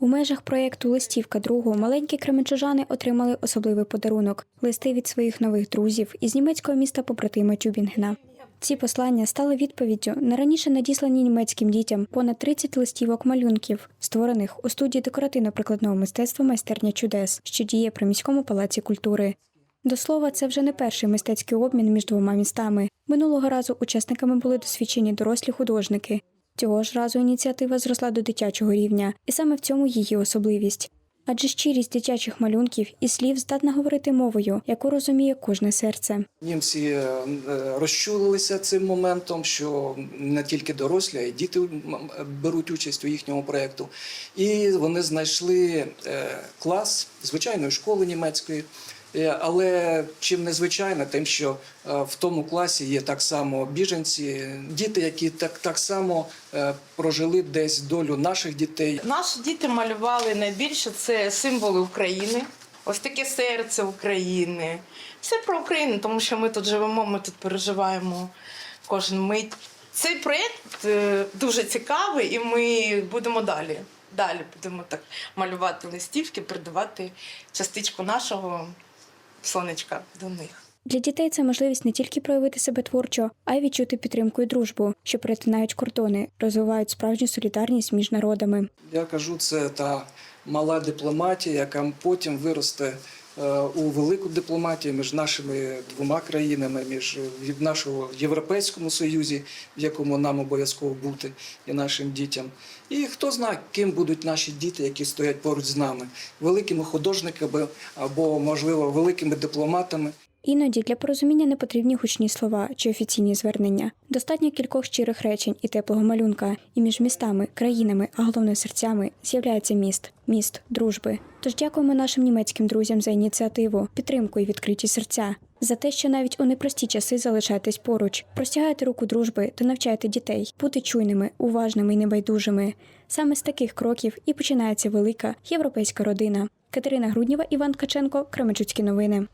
У межах проєкту Листівка другого маленькі кременчужани отримали особливий подарунок листи від своїх нових друзів із німецького міста побратима Тюбінгена. Ці послання стали відповіддю на раніше надіслані німецьким дітям понад 30 листівок малюнків, створених у студії декоративно-прикладного мистецтва майстерня чудес, що діє при міському палаці культури. До слова, це вже не перший мистецький обмін між двома містами. Минулого разу учасниками були досвідчені дорослі художники. Цього ж разу ініціатива зросла до дитячого рівня, і саме в цьому її особливість. Адже щирість дитячих малюнків і слів здатна говорити мовою, яку розуміє кожне серце. Німці е, е, розчулилися цим моментом, що не тільки дорослі, а й діти беруть участь у їхньому проєкту. І вони знайшли е, клас звичайної школи німецької. Е, Але чим незвичайно, тим, що е, в тому класі є так само біженці, діти, які так, так само е, прожили десь долю наших дітей. Наші діти малювали найбільше це символи України. Ось таке серце України. Все про Україну, тому що ми тут живемо, ми тут переживаємо кожен мить. Цей проєкт дуже цікавий, і ми будемо далі. Далі будемо так малювати листівки, придавати частичку нашого сонечка до них. Для дітей це можливість не тільки проявити себе творчо, а й відчути підтримку і дружбу, що перетинають кордони, розвивають справжню солідарність між народами. Я кажу, це та мала дипломатія, яка потім виросте у велику дипломатію між нашими двома країнами, між від нашого європейському союзі, в якому нам обов'язково бути, і нашим дітям. І хто знає, ким будуть наші діти, які стоять поруч з нами, великими художниками або, можливо, великими дипломатами. Іноді для порозуміння не потрібні гучні слова чи офіційні звернення. Достатньо кількох щирих речень і теплого малюнка, і між містами, країнами, а головне серцями з'являється міст, міст дружби. Тож дякуємо нашим німецьким друзям за ініціативу, підтримку і відкриті серця, за те, що навіть у непрості часи залишаєтесь поруч, простягаєте руку дружби та навчаєте дітей бути чуйними, уважними і небайдужими. Саме з таких кроків і починається велика європейська родина. Катерина Груднєва, Іван Ткаченко, Кременчуцькі новини.